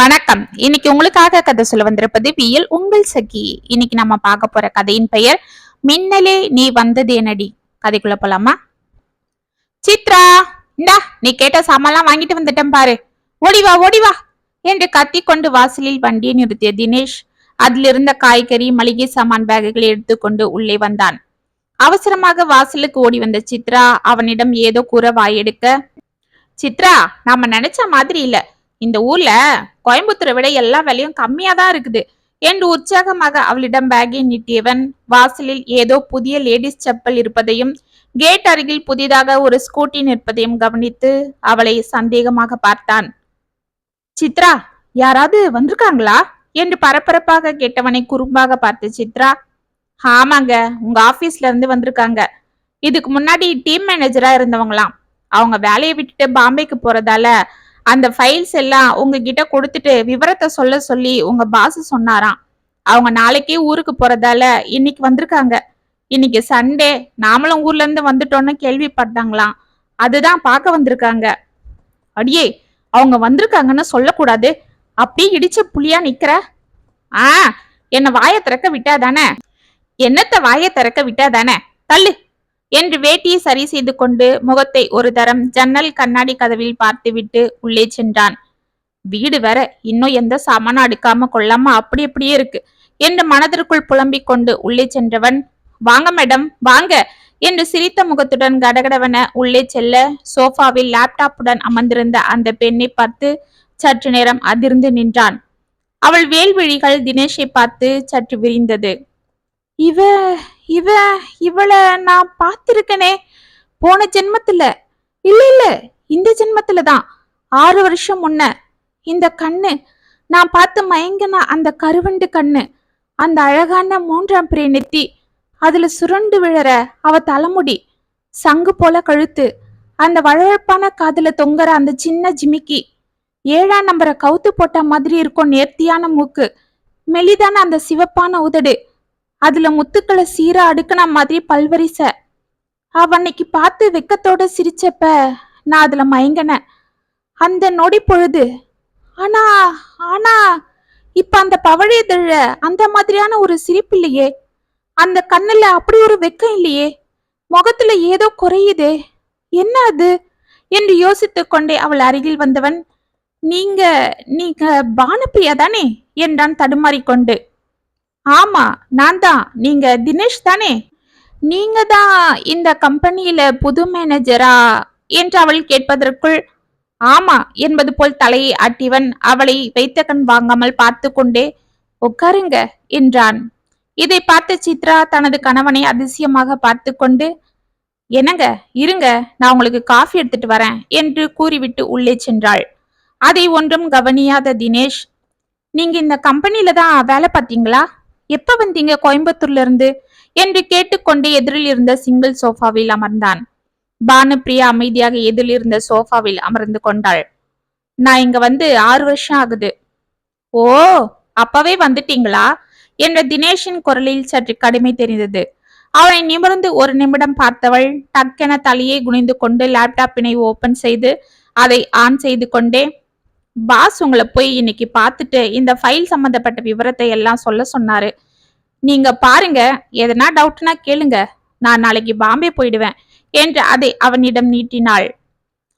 வணக்கம். இன்னைக்கு உங்களுக்காக கதை சொல்ல வந்திருப்பது வியல் உங்கள் சகி. இன்னைக்கு நம்ம பார்க்க போற கதையின் பெயர் மின்னலே நீ வந்தது என்னடி? கதைக்குள்ள போலாமா? சித்ரா இந்தா நீ கேட்ட சாமான்லாம் வாங்கிட்டு வந்துட்டேன் பாரு. ஓடிவா வா என்று வா என்று வாசலில் வண்டியை நிறுத்திய தினேஷ் அதில் இருந்த காய்கறி மளிகை சாமான் பேக்குகளை எடுத்துக்கொண்டு உள்ளே வந்தான். அவசரமாக வாசலுக்கு ஓடி வந்த சித்ரா அவனிடம் ஏதோ கூற வாயெடுக்க சித்ரா நாம நினைச்ச மாதிரி இல்ல. இந்த ஊர்ல கோயம்புத்தூரை விட எல்லா விலையும் கம்மியா தான் இருக்குது. என்று உற்சாகமாக அவளிடம் பேக்கை நீட்டியவன்? வாசலில் ஏதோ புதிய லேடிஸ் செப்பல் இருப்பதையும் கேட் அருகில் புதிதாக ஒரு ஸ்கூட்டி நிற்பதையும் கவனித்து அவளை சந்தேகமாக பார்த்தான். சித்ரா யாராவது வந்திருக்காங்களா? என்று பரபரப்பாக கேட்டவனை குறும்பாக பார்த்து சித்ரா ஆமாங்க உங்க ஆபீஸ்ல இருந்து வந்திருக்காங்க. இதுக்கு முன்னாடி டீம் மேனேஜரா இருந்தவங்களாம். அவங்க வேலையை விட்டுட்டு பாம்பேக்கு போறதால அந்த ஃபைல்ஸ் எல்லாம் உங்ககிட்ட கொடுத்துட்டு விவரத்தை சொல்ல சொல்லி உங்க பாஸ் சொன்னாராம். அவங்க நாளைக்கே ஊருக்கு போறதால இன்னைக்கு வந்திருக்காங்க. இன்னைக்கு சண்டே நாமளும் ஊர்ல இருந்து வந்துட்டோம்னு கேள்விப்பட்டாங்களாம். அதுதான் பார்க்க வந்திருக்காங்க. அடியே அவங்க வந்திருக்காங்கன்னு சொல்லக்கூடாது. அப்படியே இடிச்ச புளியா நிக்கிற? ஆ என்ன வாயை திறக்க விட்டாதானே என்னத்த வாயை திறக்க விட்டாதானே தள்ளு. என்று வேட்டியை சரி செய்து கொண்டு முகத்தை ஒரு தரம் ஜன்னல் கண்ணாடி கதவில் பார்த்துவிட்டு உள்ளே சென்றான். வீடு வர இன்னும் எந்த சாமானும் அடுக்காம கொள்ளாம அப்படி அப்படியே இருக்கு என்று மனதிற்குள் புலம்பிக் கொண்டு உள்ளே சென்றவன் வாங்க மேடம் வாங்க என்று சிரித்த முகத்துடன் கடகடவன உள்ளே செல்ல சோஃபாவில் லேப்டாப்புடன் அமர்ந்திருந்த அந்த பெண்ணை பார்த்து சற்று நேரம் அதிர்ந்து நின்றான். அவள் வேல்விழிகள் தினேஷை பார்த்து சற்று விரிந்தது. இவ இவ இவளை நான் பார்த்திருக்கனே. போன ஜென்மத்துல. இல்ல இல்ல இந்த ஜென்மத்துல தான். ஆறு வருஷம் முன்ன. இந்த கண்ணு நான் பார்த்து மயங்கின அந்த கருவண்டு கண்ணு அந்த அழகான மூன்றாம் பிறை நெத்தி அதுல சுருண்டு விழற அவ தலைமுடி சங்கு போல கழுத்து அந்த வழவழப்பான காதுல தொங்குற அந்த சின்ன ஜிமிக்கி ஏழாம் நம்பரை கவுத்து போட்ட மாதிரி இருக்கும் நேர்த்தியான மூக்கு மெலிதான அந்த சிவப்பான உதடு அதுல முத்துக்களை சீரா அடுக்கின மாதிரி பல்வரிசை. அவ அன்னைக்கு பார்த்து வெக்கத்தோட சிரிச்சப்ப நான் அதுல மயங்கினேன் அந்த நொடி பொழுது. ஆனா ஆனா இப்ப அந்த பவழியதழ அந்த மாதிரியான ஒரு சிரிப்பு இல்லையே. அந்த கண்ணுல அப்படி ஒரு வெக்கம் இல்லையே. முகத்துல ஏதோ குறையுதே. என்ன அது? என்று யோசித்து கொண்டே அவள் அருகில் வந்தவன் நீங்க நீங்க பானுப்பிரியா தானே? என்றான் தடுமாறிக்கொண்டு. ஆமா நான் தான் நீங்க தினேஷ் தானே? நீங்க தான் இந்த கம்பெனியில புது மேனேஜரா என்று அவள் கேட்பதற்குள் ஆமா என்பது போல் தலையை ஆட்டிவன் அவளை வைத்த கண் வாங்காமல் பார்த்து கொண்டே உட்காருங்க என்றான். இதை பார்த்த சித்ரா தனது கணவனை அதிசயமாக பார்த்து கொண்டு என்னங்க இருங்க நான் உங்களுக்கு காஃபி எடுத்துட்டு வரேன் என்று கூறிவிட்டு உள்ளே சென்றாள். அதை ஒன்றும் கவனியாத தினேஷ் நீங்க இந்த கம்பெனியில தான் வேலை பார்த்தீங்களா? எப்ப வந்தீங்க கோயம்புத்தூர்ல இருந்து என்று கேட்டுக்கொண்டு எதிரில் இருந்த சிங்கிள் சோஃபாவில் அமர்ந்தான். பானுப்பிரியா அமைதியாக எதிரில் இருந்த சோஃபாவில் அமர்ந்து கொண்டாள். நான் இங்க வந்து ஆறு வருஷம் ஆகுது. ஓ அப்பவே வந்துட்டீங்களா? என்ற தினேஷின் குரலில் சற்று கடுமை தெரிந்தது. அவனை நிமிர்ந்து ஒரு நிமிடம் பார்த்தவள் டக்கென தலையை குனிந்து கொண்டு லேப்டாப்பினை ஓபன் செய்து அதை ஆன் செய்து கொண்டே பாஸ் உங்களை போய் இன்னைக்கு பார்த்துட்டு இந்த ஃபைல் சம்மந்தப்பட்ட விவரத்தை எல்லாம் சொல்ல சொன்னாரு. நீங்க பாருங்க எதனா டவுட்னா கேளுங்க. நான் நாளைக்கு பாம்பே போயிடுவேன் என்று அதை அவனிடம் நீட்டினாள்.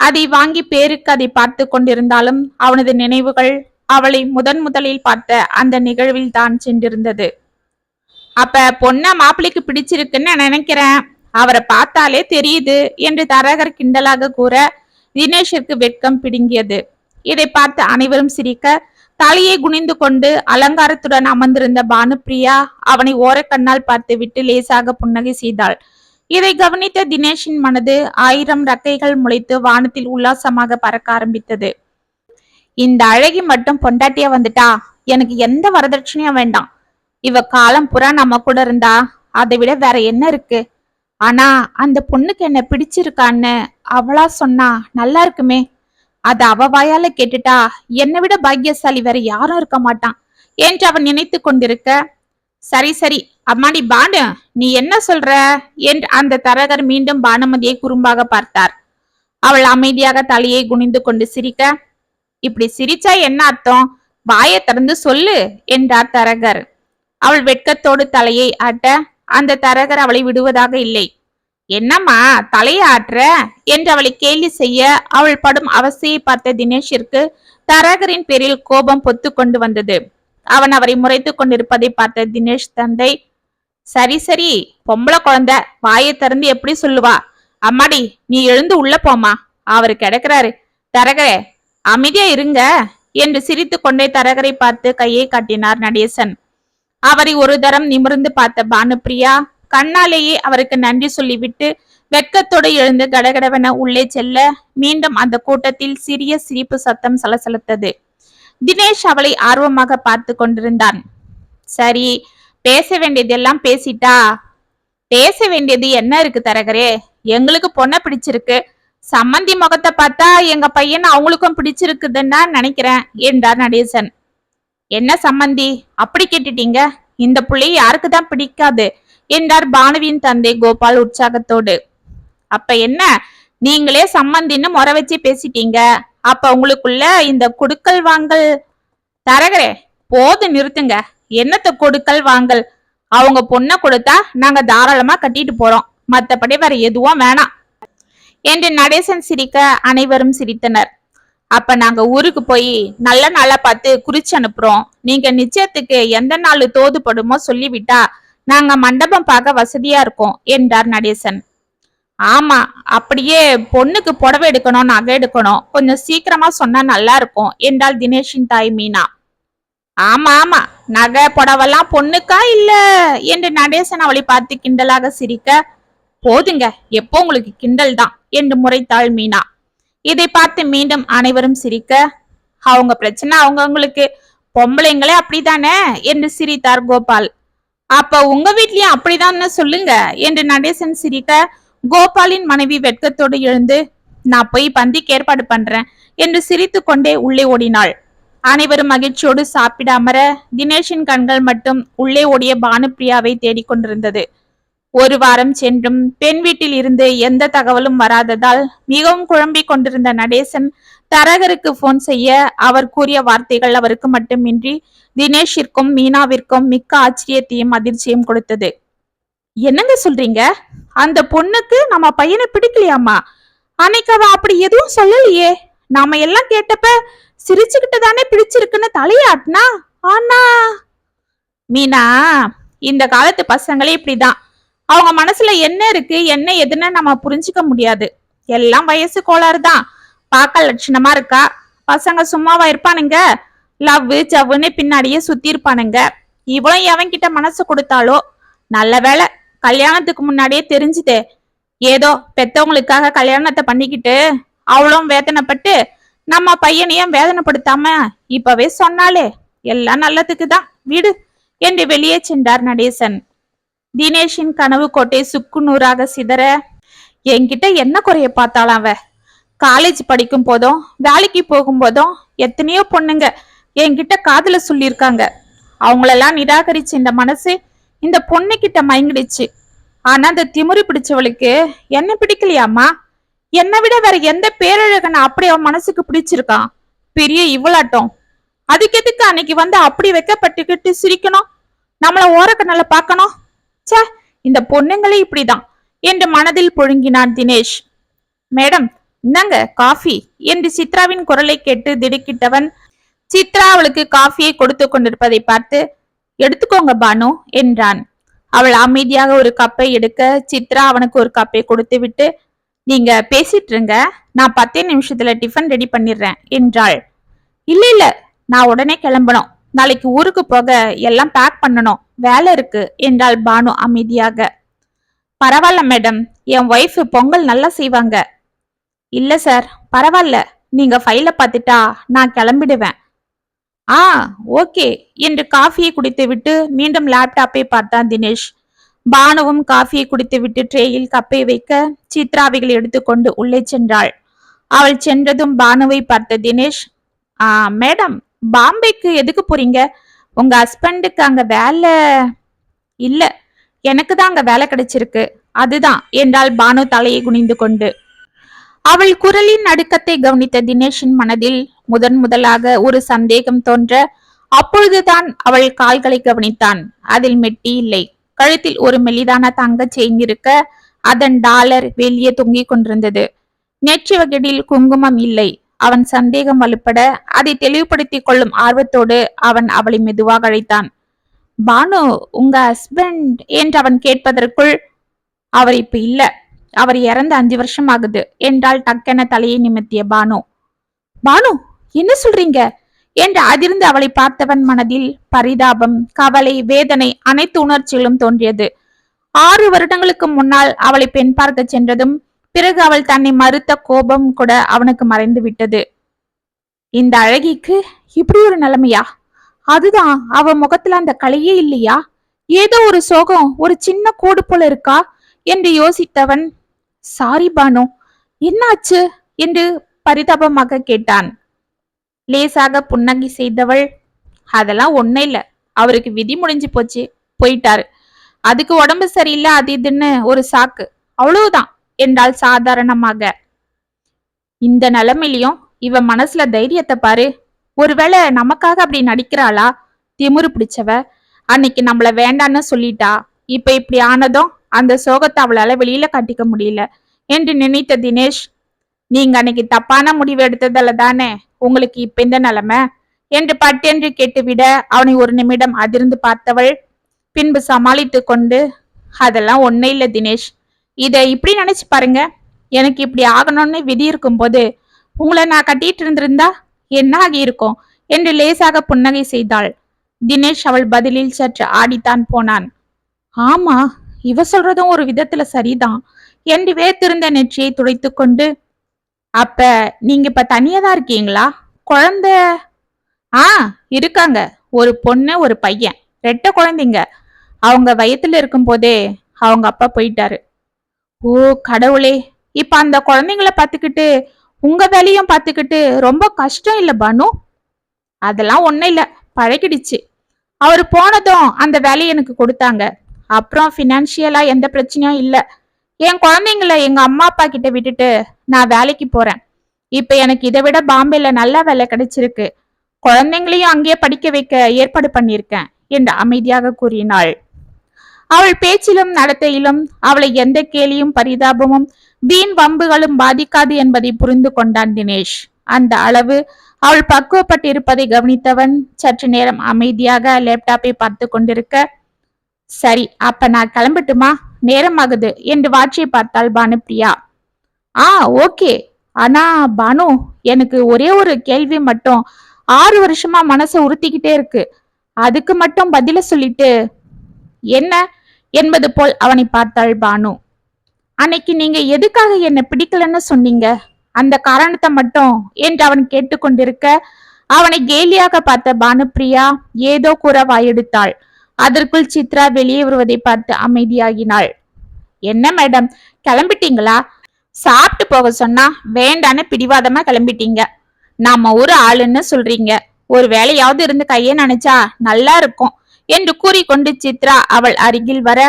அதை வாங்கி பேருக்கு அதை பார்த்து கொண்டிருந்தாலும் அவனது நினைவுகள் அவளை முதன் முதலில் பார்த்த அந்த நிகழ்வில் தான் சென்றிருந்தது. அப்ப பொண்ண மாப்பிள்ளைக்கு பிடிச்சிருக்குன்னு நான் நினைக்கிறேன். அவரை பார்த்தாலே தெரியுது என்று தரகர் கிண்டலாக கூற தினேஷிற்கு வெட்கம் பிடுங்கியது. இதை பார்த்து அனைவரும் சிரிக்க தலையை குனிந்து கொண்டு அலங்காரத்துடன் அமர்ந்திருந்த பானுப்பிரியா அவனை ஓரக்கண்ணால் பார்த்துவிட்டு லேசாக புன்னகை செய்தாள். இதை கவனித்த தினேஷின் மனது ஆயிரம் ரக்கைகள் முளைத்து வானத்தில் உல்லாசமாக பறக்க ஆரம்பித்தது. இந்த அழகி மட்டும் பொண்டாட்டியா வந்துட்டா? எனக்கு எந்த வரதட்சணையும் வேண்டாம். இவ காலம் புறா நம்ம கூட இருந்தா அதை விட வேற என்ன இருக்கு? ஆனா அந்த பொண்ணுக்கு என்ன பிடிச்சிருக்கான்னு அவளா சொன்னா நல்லா இருக்குமே. அது அவ வாயால கேட்டுட்டா என்னை விட பாக்கியசாலி வேற யாரும் இருக்க மாட்டான் என்று அவன் நினைத்து கொண்டிருக்க சரி சரி அம்மாடி பானு நீ என்ன சொல்ற? என்று அந்த தரகர் மீண்டும் பானுமதியை குறும்பாக பார்த்தார். அவள் அமைதியாக தலையை குனிந்து கொண்டு சிரிக்க இப்படி சிரிச்சா என்ன அர்த்தம்? வாயை திறந்து சொல்லு என்றார் தரகர். அவள் வெட்கத்தோடு தலையை ஆட்ட அந்த தரகர் அவளை விடுவதாக இல்லை. என்னம்மா தலையை என்று அவளை கேலி செய்ய அவள் படும் அவஸ்தையை பார்த்த தினேஷிற்கு தரகரின் பேரில் கோபம் பொத்து கொண்டு வந்தது. அவன் அவரை முறைத்து கொண்டிருப்பதை பார்த்த தினேஷ் தந்தை சரி சரி பொம்பளை குழந்தை வாயை திறந்து எப்படி சொல்லுவா? அம்மாடி நீ எழுந்து உள்ள போமா அவரு கிடக்குறாரு. தரகரே அமைதியா இருங்க என்று சிரித்து கொண்டே தரகரை பார்த்து கையை காட்டினார் நடேசன். அவரை ஒரு தரம் நிமிர்ந்து பார்த்த பானுப்பிரியா கண்ணாலேயே அவருக்கு நன்றி சொல்லிவிட்டு வெட்கத்தோடு எழுந்து கடகடவென உள்ளே செல்ல மீண்டும் அந்த கூட்டத்தில் சிறிய சிரிப்பு சத்தம் சலசலத்தது. தினேஷ் அவளை ஆர்வமாக பார்த்து கொண்டிருந்தான். சரி பேச வேண்டியதெல்லாம் பேசிட்டா? பேச வேண்டியது என்ன இருக்கு தரகரே? எங்களுக்கு பொண்ணை பிடிச்சிருக்கு. சம்மந்தி முகத்தை பார்த்தா எங்க பையன் அவங்களுக்கும் பிடிச்சிருக்குதுன்னு நினைக்கிறேன் என்றார் நடேசன். என்ன சம்மந்தி? அப்படி கேட்டுட்டீங்க? இந்த புள்ளைய யாருக்கு தான் பிடிக்காது. என்றார் பானுவின் தந்தை கோபால் உற்சாகத்தோடு. அப்ப என்ன? நீங்களே சம்மந்தின்னு முறை வச்சு பேசிட்டீங்க. அப்ப உங்களுக்குள்ள இந்த கொடுக்கல் வாங்கல் தரகரே போது நிறுத்துங்க. என்னத்த கொடுக்கல் வாங்கல்? அவங்க பொண்ணை கொடுத்தா நாங்க தாராளமா கட்டிட்டு போறோம். மத்தபடி வேற எதுவும் வேணாம் என்று நடேசன் சிரிக்க அனைவரும் சிரித்தனர். அப்ப நாங்க ஊருக்கு போய் நல்ல நாளா பார்த்து குறிச்சு அனுப்புறோம். நீங்க நிச்சயத்துக்கு எந்த நாள் தோதுபடுமோ சொல்லிவிட்டா நாங்க மண்டபம் பார்க்க வசதியா இருக்கோம் என்றார் நடேசன். ஆமா அப்படியே பொண்ணுக்கு புடவை எடுக்கணும் நகை எடுக்கணும். கொஞ்சம் சீக்கிரமா சொன்னா நல்லா இருக்கும் என்றாள் தினேஷின் தாய் மீனா. ஆமா ஆமா நகை புடவெல்லாம் பொண்ணுக்கா இல்ல? என்று நடேசன் அவளை பார்த்து கிண்டலாக சிரிக்க போதுங்க எப்போ உங்களுக்கு கிண்டல் தான் என்று முறைத்தாள் மீனா. இதை பார்த்து மீண்டும் அனைவரும் சிரிக்க அவங்க பிரச்சனை அவங்கவுங்களுக்கு. பொம்பளைங்களே அப்படிதானே? என்று சிரித்தார் கோபால். அப்ப உங்க வீட்லயும் அப்படிதான் சொல்லுங்க? என்று நடேசன் சிரிக்க கோபாலின் மனைவி வெட்கத்தோடு எழுந்து நான் போய் பந்திக்கு ஏற்பாடு பண்றேன் என்று சிரித்து கொண்டே உள்ளே ஓடினாள். அனைவரும் மகிழ்ச்சியோடு சாப்பிட அமர தினேஷின் கண்கள் மட்டும் உள்ளே ஓடிய பானுப்பிரியாவை தேடிக்கொண்டிருந்தது ஒரு வாரம் சென்றும் பெண் வீட்டில் இருந்து எந்த தகவலும் வராததால் மிகவும் குழம்பிக் கொண்டிருந்த நடேசன் தரகருக்கு போன் செய்ய அவர் கூறிய வார்த்தைகள் அவருக்கு மட்டுமின்றி தினேஷிற்கும் மீனாவிற்கும் மிக்க ஆச்சரியத்தையும் அதிர்ச்சியும் கொடுத்தது. என்னங்க சொல்றீங்க? அந்த பொண்ணுக்கு நம்ம பையனை பிடிக்கலையாமா அன்னைக்கு அவ அப்படி எதுவும் சொல்லலையே. நாம எல்லாம் கேட்டப்ப சிரிச்சுக்கிட்டு தானே பிடிச்சிருக்குன்னு தலையாட்டினா? ஆனா மீனா இந்த காலத்து பசங்களே இப்படிதான். அவங்க மனசுல என்ன இருக்கு என்ன எதுன்னு நம்ம புரிஞ்சுக்க முடியாது. எல்லாம் வயசு கோளாறு தான் பார்க்க லட்சணமா இருக்கா? பசங்க சும்மாவா இருப்பானுங்க? லவ் ஜவ்வுன்னு பின்னாடியே சுத்தி இருப்பானுங்க. இவளும் எவன்கிட்ட மனசு கொடுத்தாலோ? நல்ல வேளை கல்யாணத்துக்கு முன்னாடியே தெரிஞ்சுதே. ஏதோ பெத்தவங்களுக்காக கல்யாணத்தை பண்ணிக்கிட்டு அவளும் வேதனைப்பட்டு நம்ம பையனையும் வேதனைப்படுத்தாம இப்பவே சொன்னாலே. எல்லாம் நல்லதுக்கு தான். வீடு. என்று வெளியே சென்றார் நடேசன். தினேஷின் கனவு கோட்டை சுக்கு நூறாக சிதற. என்கிட்ட என்ன குறைய பார்த்தாளாம் அவ? காலேஜ் படிக்கும் போதும் வேலைக்கு போகும்போதும் எத்தனையோ பொண்ணுங்க என்கிட்ட காதல சொல்லியிருக்காங்க. அவங்களெல்லாம் நிராகரிச்சு இந்த மனசு இந்த பொண்ணு கிட்ட மயங்கிடுச்சு. ஆனா அந்த திமுறி பிடிச்சவளுக்கு என்ன பிடிக்கலையாமா என்னை விட வேற எந்த பேரழகனை அப்படி அவன் மனசுக்கு பிடிச்சிருக்கான்? பெரிய இவளாட்டம். அதுக்கு எதுக்கு அன்னைக்கு வந்து அப்படி வைக்கப்பட்டுக்கிட்டு சிரிக்கணும்? நம்மள ஓரக்கண்ணால பார்க்கணும்? ச்சே இந்த பொண்ணுங்களே இப்படிதான். என்று மனதில் புழுங்கினான் தினேஷ். மேடம் இந்தாங்க காஃபி? என்று சித்ராவின் குரலை கேட்டு திடுக்கிட்டவன் சித்ரா அவளுக்கு காஃபியை கொடுத்து கொண்டிருப்பதை பார்த்து எடுத்துக்கோங்க பானு என்றான். அவள் அமைதியாக ஒரு கப்பை எடுக்க சித்ரா அவனுக்கு ஒரு கப்பை கொடுத்து விட்டு நீங்க பேசிட்டு இருங்க நான் பத்தே நிமிஷத்துல டிஃபன் ரெடி பண்ணிடுறேன் என்றாள். இல்ல இல்ல நான் உடனே கிளம்பணும். நாளைக்கு ஊருக்கு போக எல்லாம் பேக் பண்ணணும். வேலை இருக்கு என்றாள் பானு அமைதியாக. பரவாயில்ல மேடம் என் ஒய்ஃப் பொங்கல் நல்லா செய்வாங்க. இல்ல சார் பரவாயில்ல நீங்க ஃபைல பார்த்துட்டா நான் கிளம்பிடுவேன். ஆ ஓகே. என்று காஃபியை குடித்துவிட்டு மீண்டும் லேப்டாப்பை பார்த்தான் தினேஷ். பானுவும் காஃபியை குடித்துவிட்டு ட்ரேயில் கப்பை வைக்க சித்ராவைகள் எடுத்துக்கொண்டு உள்ளே சென்றாள். அவள் சென்றதும் பானுவை பார்த்த தினேஷ் ஆ மேடம் பாம்பேக்கு எதுக்கு போறீங்க? உங்க ஹஸ்பண்டுக்கு அங்க வேலை இல்ல. எனக்கு தான் அங்க வேலை கிடைச்சிருக்கு. அதுதான். என்றால் பானு தலையை குனிந்து கொண்டு. அவள் குரலின் நடுக்கத்தை கவனித்த தினேஷின் மனதில் முதன் முதலாக ஒரு சந்தேகம் தோன்ற அப்பொழுதுதான் அவள் கால்களை கவனித்தான். அதில் மெட்டி இல்லை. கழுத்தில் ஒரு மெலிதான தங்க செயின் இருக்க அதன் டாலர் வெளியே தொங்கிக் கொண்டிருந்தது. நேற்று வகடில் குங்குமம் இல்லை. அவன் சந்தேகம் வலுப்பட அதை தெளிவுபடுத்திக் கொள்ளும் ஆர்வத்தோடு அவன் அவளை மெதுவாக அழைத்தான். பானு உங்க ஹஸ்பண்ட் என்று அவன் கேட்பதற்குள் அவர் இப்ப இல்லை. அவர் இறந்து அஞ்சு வருஷம் ஆகுது. என்றால் டக்கென தலையை நிமித்திய பானு. பானு என்ன சொல்றீங்க? என்று அதிர்ந்து அவளை பார்த்தவன் மனதில் பரிதாபம் கவலை வேதனை அனைத்து உணர்ச்சிகளும் தோன்றியது. ஆறு வருடங்களுக்கு முன்னால் அவளை பெண் பார்க்க சென்றதும் பிறகு அவள் தன்னை மறுத்த கோபம் கூட அவனுக்கு மறைந்து விட்டது. இந்த அழகிக்கு இப்படி ஒரு நிலைமையா? அதுதான் அவ முகத்துல அந்த கலையே இல்லையா? ஏதோ ஒரு சோகம் ஒரு சின்ன கோடு போல இருக்கா? என்று யோசித்தவன் சாரி பானு என்னாச்சு? என்று பரிதாபமாக கேட்டான். லேசாக புன்னகை செய்தவள் அதெல்லாம் ஒன்றும் இல்லை. அவருக்கு விதி முடிஞ்சு போச்சு. போயிட்டாரு. அதுக்கு உடம்பு சரியில்லை அது இதுன்னு ஒரு சாக்கு. அவ்வளவுதான் என்றால் சாதாரணமாக. இந்த நிலைமையிலையும் இவ மனசுல தைரியத்தை பாரு. ஒருவேளை நமக்காக அப்படி நடிக்கிறாளா? திமுரு பிடிச்சவ. அன்னைக்கு நம்மள வேண்டான்னு சொல்லிட்டா. இப்ப இப்படி ஆனதும் அந்த சோகத்தை அவளால வெளியில காட்டிக்க முடியல. என்று நினைத்த தினேஷ் நீங்க அன்னைக்கு தப்பான முடிவு எடுத்ததால தானே உங்களுக்கு இப்ப இந்த நிலைமை? என்று பட்டென்று கேட்டுவிட அவனை ஒரு நிமிடம் அதிர்ந்து பார்த்தவள் பின்பு சமாளித்து கொண்டு அதெல்லாம் ஒன்னே இல்லை தினேஷ். இதை இப்படி நினைச்சு பாருங்க. எனக்கு இப்படி ஆகணும்னு விதி இருக்கும்போது உங்களை நான் கட்டிட்டு இருந்திருந்தா என்ன ஆகியிருக்கும்? என்று லேசாக புன்னகை செய்தாள். தினேஷ் அவள் பதிலில் சற்று ஆடித்தான் போனான். ஆமா இவ சொல்றதும் ஒரு விதத்துல சரிதான். என்று வேத்திருந்த நெற்றியை துடைத்து கொண்டு அப்ப நீங்க இப்ப தனியா தான் இருக்கீங்களா? குழந்த ஆ இருக்காங்க. ஒரு பொண்ணு ஒரு பையன். ரெட்ட குழந்தைங்க. அவங்க வயத்துல இருக்கும் போதே அவங்க அப்பா போயிட்டாரு. ஓ கடவுளே. இப்ப அந்த குழந்தைங்கள பாத்துக்கிட்டு உங்க வேலையும் பாத்துக்கிட்டு ரொம்ப கஷ்டம் இல்ல பானு? அதெல்லாம் ஒன்றும் இல்ல. பழகிடுச்சு. அவர் போனதும் அந்த வேலையை எனக்கு கொடுத்தாங்க. அப்புறம் ஃபினான்ஷியலா எந்த பிரச்சனையும் இல்ல. என் குழந்தைங்கள எங்க அம்மா அப்பா கிட்ட விட்டுட்டு நான் வேலைக்கு போறேன். இப்ப எனக்கு இதை விட பாம்பேல நல்ல வேலை கிடைச்சிருக்கு. குழந்தைங்களையும் அங்கேயே படிக்க வைக்க ஏற்பாடு பண்ணியிருக்கேன் என்று அமைதியாக கூறினாள். அவள் பேச்சிலும் நடத்தையிலும் அவளை எந்த கேலியும் பரிதாபமும் வீண் வம்புகளும் பாதிக்காது என்பதை புரிந்து கொண்டான் தினேஷ். அந்த அளவு அவள் பக்குவப்பட்டிருப்பதை கவனித்தவன் சற்று நேரம் அமைதியாக லேப்டாப்பை பார்த்து கொண்டிருக்க சரி அப்ப நான் கிளம்பட்டுமா? நேரமாகுது. என்று வாட்சியை பார்த்தாள் பானுப்பிரியா ஆ ஓகே. ஆனா பானு எனக்கு ஒரே ஒரு கேள்வி மட்டும். ஆறு வருஷமா மனசை உறுத்திக்கிட்டே இருக்கு. அதுக்கு மட்டும் பதில சொல்லிட்டு என்ன? என்பது போல் அவனை பார்த்தாள் பானு. அன்னைக்கு நீங்க எதுக்காக என்ன பிடிக்கலன்னு சொன்னீங்க? அந்த காரணத்தை மட்டும்? என்று அவன் கேட்டுக்கொண்டிருக்க அவனை கேலியாக பார்த்த பானுப்பிரியா ஏதோ கூற வாயெடுத்தாள். அதற்குள் சித்ரா வெளியே வருவதை பார்த்து அமைதியாகினாள். என்ன மேடம் கிளம்பிட்டீங்களா? சாப்பிட்டு போக சொன்னா வேண்டான்னு பிடிவாதமா கிளம்பிட்டீங்க. நாம ஒரு ஆளுன்னு சொல்றீங்க. ஒரு வேலையாவது இருந்து கைய நினைச்சா நல்லா இருக்கும் என்று கூறிக்கொண்டு சித்ரா அவள் அருகில் வர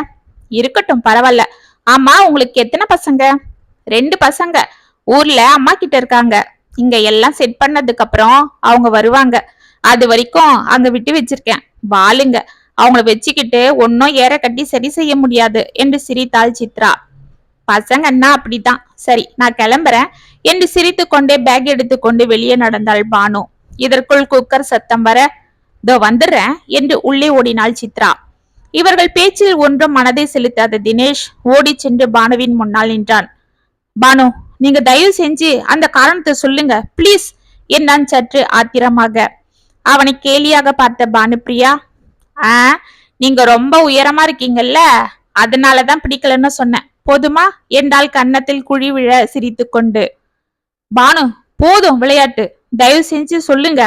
இருக்கட்டும் பரவாயில்ல. ஆமா உங்களுக்கு எத்தனை பசங்க? ரெண்டு பசங்க. ஊர்ல அம்மா கிட்ட இருக்காங்க. இங்க எல்லாம் செட் பண்ணதுக்கு அப்புறம் அவங்க வருவாங்க. அது வரைக்கும் அங்க விட்டு வச்சிருக்கேன். வாளுங்க அவங்கள வச்சுக்கிட்டு ஒன்னும் ஏற கட்டி சரி செய்ய முடியாது என்று சிரித்தாள் சித்ரா. பசங்கன்னா அப்படித்தான். சரி நான் கிளம்புறேன் என்று சிரித்து கொண்டே பேக் எடுத்துக்கொண்டு வெளியே நடந்தாள் பானு. இதற்குள் குக்கர் சத்தம் வர தோ வந்துடுறேன் என்று உள்ளே ஓடினாள் சித்ரா. இவர்கள் பேச்சில் ஒன்றும் மனதை செலுத்தாத தினேஷ் ஓடி சென்று பானுவின் முன்னால் நின்றான். பானு நீங்க தயவு செஞ்சு அந்த காரணத்தை சொல்லுங்க ப்ளீஸ் என்றான் சற்று ஆத்திரமாக. அவனை கேலியாக பார்த்த பானுப்பிரியா ஆ நீங்க ரொம்ப உயரமா இருக்கீங்கல்ல அதனாலதான் பிடிக்கலன்னு சொன்னேன். போதுமா? என்றால் கன்னத்தில் குழி விழ சிரித்து கொண்டு. பானு போதும் விளையாட்டு. தயவு செஞ்சு சொல்லுங்க.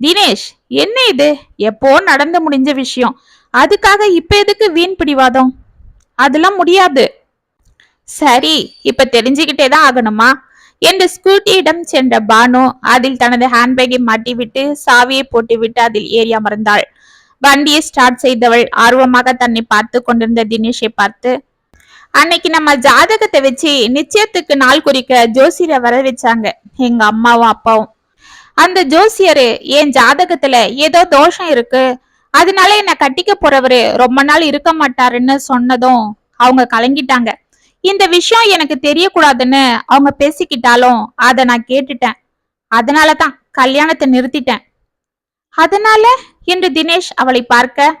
தினேஷ் என்ன இது? எப்போ நடந்து முடிஞ்ச விஷயம்? அதுக்காக இப்ப எதுக்கு வீண் பிடிவாதம்? அதெல்லாம் முடியாது. சரி இப்ப தெரிஞ்சுக்கிட்டே தான் ஆகணுமா? என்று ஸ்கூட்டியிடம் சென்ற பானு அதில் தனது ஹேண்ட்பேக்கை மாட்டிவிட்டு சாவியை போட்டுவிட்டு அதில் ஏறி அமர்ந்தாள். வண்டியை ஸ்டார்ட் செய்தவள் ஆர்வமாக தன்னை பார்த்து கொண்டிருந்த தினேஷை பார்த்து அன்னைக்கு நம்ம ஜாதகத்தை வச்சு நிச்சயத்துக்கு நாள் குறிக்க ஜோசியரை வர வச்சாங்க எங்க அம்மாவும் அப்பாவும். அந்த ஜோசியரு என் ஜாதகத்துல ஏதோ தோஷம் இருக்கு அதனால என்ன கட்டிக்க போறவரு ரொம்ப நாள் இருக்க மாட்டாருன்னு சொன்னதும் அவங்க கலங்கிட்டாங்க. இந்த விஷயம் எனக்கு தெரியக்கூடாதுன்னு அவங்க பேசிக்கிட்டாலும் அதை நான் கேட்டுட்டேன். அதனால தான் கல்யாணத்தை நிறுத்திட்டேன். அதனால என்று தினேஷ் அவளை பார்க்க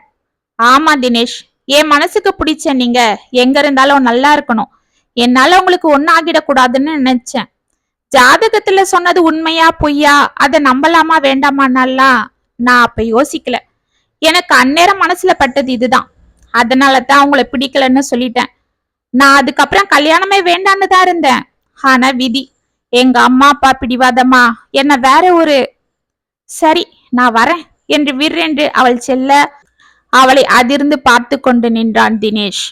ஆமா தினேஷ் என் மனசுக்கு பிடிச்ச நீங்க எங்க இருந்தாலும் நல்லா இருக்கணும். என்னால உங்களுக்கு ஒன்னும் ஆகிடக்கூடாதுன்னு நினைச்சேன். ஜாதகத்துல சொன்னது உண்மையா பொய்யா? அதை நம்பலாமா வேண்டாமான்னாலாம் நான் அப்ப யோசிக்கல. எனக்கு அந்நேரம் மனசுல பட்டது இதுதான். அதனால தான் அவங்கள பிடிக்கலன்னு சொல்லிட்டேன். நான் அதுக்கப்புறம் கல்யாணமே வேண்டான்னு தான் இருந்தேன். ஆனா விதி எங்க அம்மா அப்பா பிடிவாதமா? என்ன வேற ஒரு சரி நான் வரேன். என்று விற்றென்று அவள் செல்ல அவளை அதிர்ந்து பார்த்து கொண்டு நின்றான் தினேஷ்.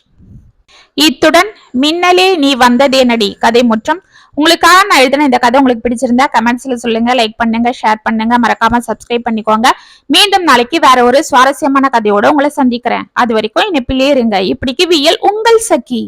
இத்துடன் மின்னலே நீ வந்ததேனடி கதை முற்றம். உங்களுக்காக நான் எழுதின இந்த கதை உங்களுக்கு பிடிச்சிருந்தா கமெண்ட்ஸ்ல சொல்லுங்க லைக் பண்ணுங்க ஷேர் பண்ணுங்க. மறக்காம சப்ஸ்கிரைப் பண்ணிக்கோங்க. மீண்டும் நாளைக்கு வேற ஒரு சுவாரஸ்யமான கதையோட உங்களை சந்திக்கிறேன். அது வரைக்கும் என்னை இருங்க. இப்படிக்கு வியல் உங்கள் சகி.